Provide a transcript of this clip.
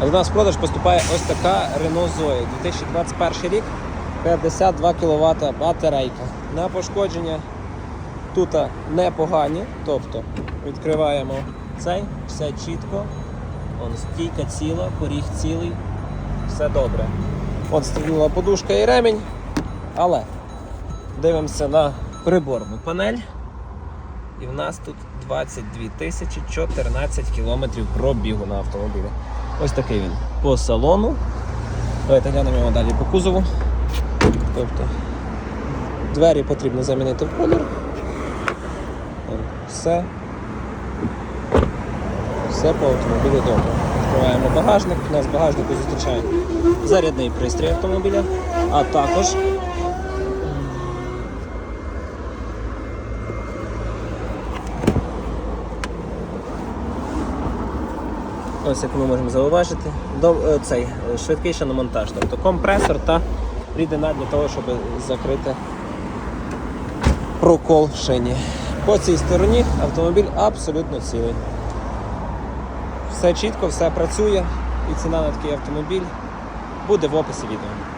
До нас в продаж поступає ось така Renault Zoe 2021 рік, 52 кВт батарейка. На пошкодження тут непогані, тобто відкриваємо цей, все чітко, Вон, стійка ціла, поріг цілий, все добре. От стрільнула подушка і ремінь, але дивимося на приборну панель. І в нас тут 22 тисячі 14 кілометрів пробігу на автомобілі. Ось такий він по салону. Давайте глянемо його далі по кузову. Тобто двері потрібно замінити в колір. Все. Все по автомобілю добре. Відкриваємо багажник. У нас в багажнику зустрічає зарядний пристрій автомобіля, а також Ось як ми можемо зауважити, е, цей е, швидкий шиномонтаж, тобто компресор та рідина для того, щоб закрити прокол шині. По цій стороні автомобіль абсолютно цілий. Все чітко, все працює і ціна на такий автомобіль буде в описі відео.